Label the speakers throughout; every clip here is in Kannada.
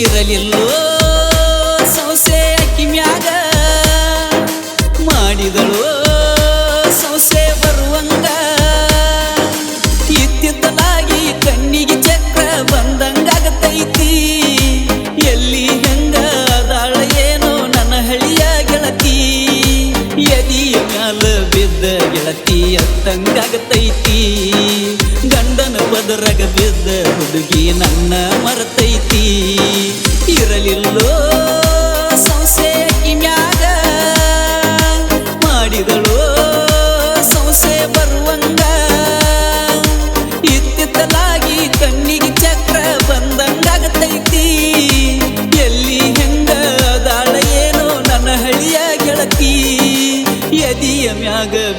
Speaker 1: ಇರಲಿಲ್ಲೋ ಬಿದ್ದ ಹುಡುಗಿ ನನ್ನ ಮರತೈತಿ. ಇರಲಿಲ್ಲೋ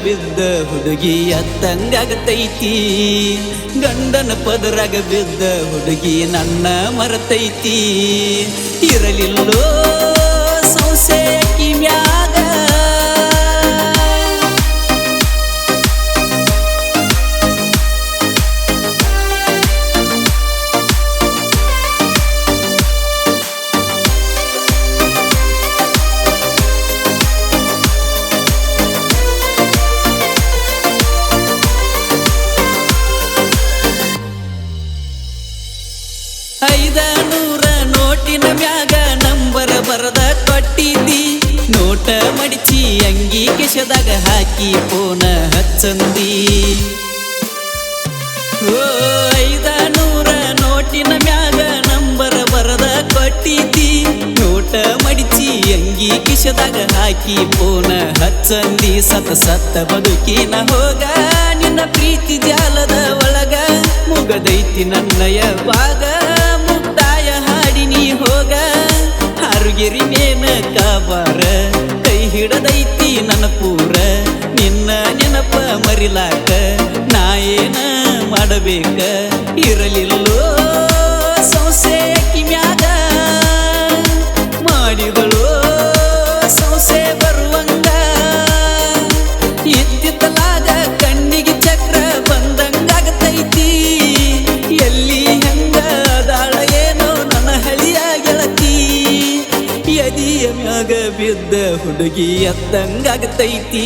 Speaker 1: ಬಿದ್ದ ಹುಡುಗಿ ತಂಗಾಗತೈತಿ ಗಂಡನ ಪದರಾಗ ಬಿದ್ದ ಹುಡುಗಿ ನನ್ನ ಮರತೈತಿ. ಇರಲಿಲ್ಲೋ ಸೌಸೆ ಅಕ್ಕಿ ನೋಟ ಮಡಿಚಿ ಅಂಗಿ ಕೆಶದಾಗ ಹಾಕಿ ಪೋನ ಹಚ್ಚಂದಿ. ಓ ಐದ ನೂರ ನೋಟಿನ ಮ್ಯಾಗ ನಂಬರ ಬರದ ಕೊಟ್ಟಿದ್ದಿ. ನೋಟ ಮಡಿಚಿ ಅಂಗಿ ಕಿಶದಾಗ ಹಾಕಿ ಪೋನ ಹಚ್ಚಂದಿ. ಸತ ಸತ್ತ ಬದುಕಿನ ಹೋಗ, ನಿನ್ನ ಪ್ರೀತಿ ಜಾಲದ ಒಳಗ ಮುಗದೈತಿ ನನ್ನಯ ಭಾಗ ಮುಕ್ತಾಯ ಹಾಡಿನಿ ಹೋಗ. ಹಿಡದೈತಿ ನನ್ನ ಪೂರ. ನಿನ್ನ ನೆನಪ ಮರಿಲಾಕ ನಾ ಏನ ಮಾಡಬೇಕ? ಬಿದ್ದ ಹುಡುಗಿ ಎತ್ತಂಗಾಗತೈತಿ.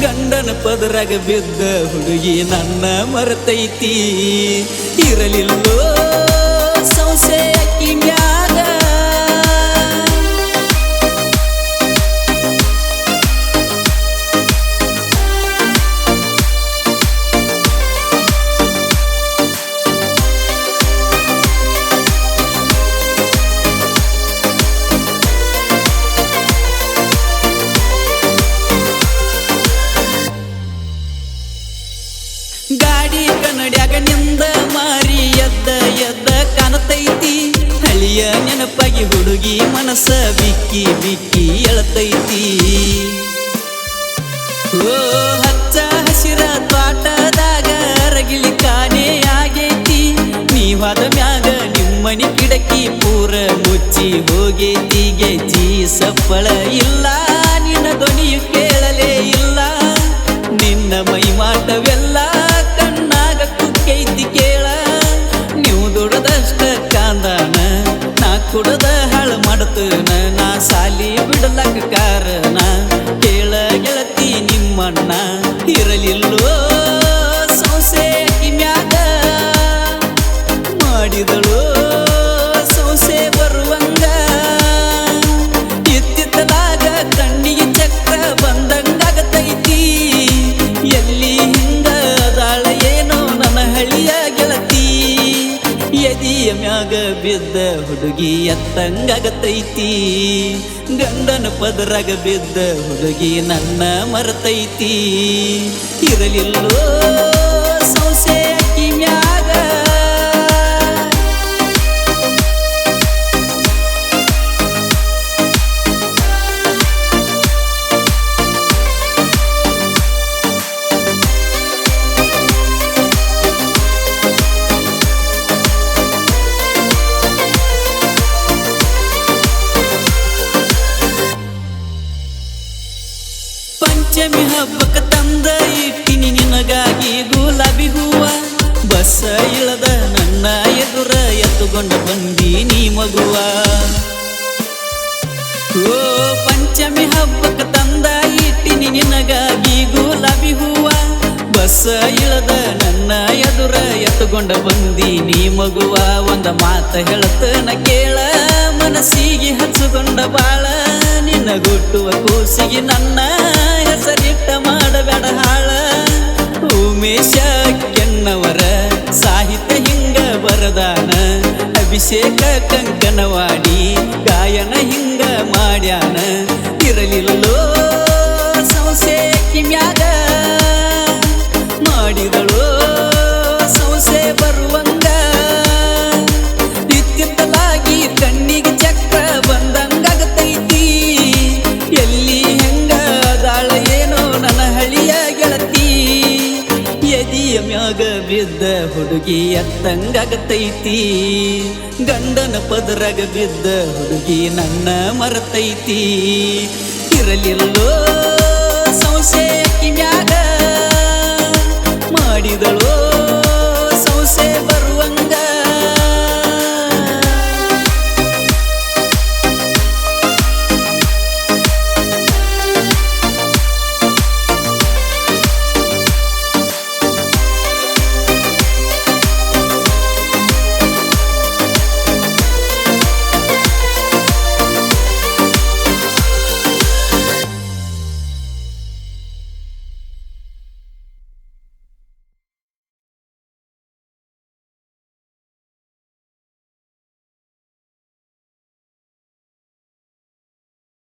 Speaker 1: ಗಂಡನ ಪದರಾಗ ಬಿದ್ದ ಹುಡುಗಿ ನನ್ನ ಮರತೈತಿ. ಇರಲಿಲ್ಲೋ ಗಾಡಿ ಕನ್ನಡ್ಯಾಗ ನಿಂದ ಮಾರಿ ಎದ್ದ ಎದ್ದ ಕಾಣತೈತಿ. ಹಳಿಯ ನೆನಪಾಗಿ ಹುಡುಗಿ ಮನಸ್ಸ ಬಿಕ್ಕಿ ಬಿಕ್ಕಿ ಎಳತೈತಿ. ಓ, ಹಚ್ಚ ಹಸಿರ ತೋಟದಾಗ ರಗಿಲಿ ಕಾಣೆ ಆಗೈತಿ. ನೀವಾದ ಮ್ಯಾಗ ನಿಮ್ಮನಿ ಕಿಡಕಿ ಪೂರ ಮುಚ್ಚಿ ಹೋಗೈತಿ. ಗೆಜ್ಜಿ ಸಪ್ಪಳ ಇಲ್ಲ, ನಿನ್ನ ಧ್ವನಿಯು ಬಿಡಲಕ್ಕ ಕಾರಣ? ಕೇಳ ಗೆಳತಿ ನಿಮ್ಮಣ್ಣ ಇರಲಿಲ್ಲೋ ಸೊಸೆ ಮ್ಯಾಗ ಮಾಡಿದಳು ಸೊಸೆ ಬರುವಂಗ? ಎತ್ತಿತ್ತಲಾಗ ಕಣ್ಣಿಗೆ ಮ್ಯಾಗ ಬಿದ್ದ ಹುಡುಗಿ ಎತ್ತಂಗಾಗತೈತಿ ಗಂಡನ ಪದರಾಗ ಬಿದ್ದ ಹುಡುಗಿ ನನ್ನ ಮರತೈತಿ. ಇರಲಿಲ್ಲೋ ಸೌಸೆ ಅಕ್ಕಿ ಪಂಚಮಿ ಹಬ್ಬಕ್ಕ ತಂದ ಇಟ್ಟಿನಿ ನಿನಗಾಗಿ ಗುಲಾಬಿ ಹೂವ. ಬಸ್ಸ ಇಳದ ನನ್ನ ಎದುರ ಎತ್ತುಗೊಂಡು ಬಂದಿ ನೀ ಮಗುವ. ಓ, ಪಂಚಮಿ ಹಬ್ಬಕ ತಂದ ಇಟ್ಟಿನಿ ನಿನಗಾಗಿ ಗುಲಾಬಿ ಹೂವ. ಬಸ್ಸ ಇಳದ ನನ್ನ ಎದುರ ಎತ್ತುಕೊಂಡ ಬಂದಿ ನೀ ಮಗುವ ಒಂದ ಮಾತ ಹೇಳತನ ಕೇಳ. ಮನಸ್ಸಿಗೆ ಹಚ್ಚಿಕೊಂಡ ಬಾಳ ನಿನ್ನ ಗುಟ್ಟುವ ಕೂಸಿಗೆ ನನ್ನ ಹೆಸರಿಟ್ಟ ಮಾಡಬೇಡ ಹಾಳ. ಉಮೇಶ ಕೆನ್ನವರ ಸಾಹಿತ್ಯ ಹಿಂಗ ಬರದಾನ. ಅಭಿಷೇಕ ಕಂಕನವಾಡಿ, ಗಾಯನ ಹಿಂಗ ಮಾಡ್ಯಾನ. ಇರಲಿಲ್ಲೋ ಸಂಸೆ ಬರುವಂಗ. ಇತ್ತಿತ್ತಲಾಗಿ ಕಣ್ಣಿಗೆ ಚಕ್ರ ಬಂದಂಗಾಗತೈತಿ. ಎಲ್ಲಿ ಹೆಂಗ ದಾಳ ಏನೋ ನನ್ನ ಹಳಿಯ ಗೆಳತಿ. ಎದಿಯ ಮ್ಯಾಗ ಬಿದ್ದ ಹುಡುಗಿ ಎತ್ತಂಗಾಗತೈತಿ. ಗಂಡನ ಪದರಾಗ ಬಿದ್ದ ಹುಡುಗಿ ನನ್ನ ಮರತೈತಿ. ಇರಲಿಲ್ಲೋ ಸಂಸೆ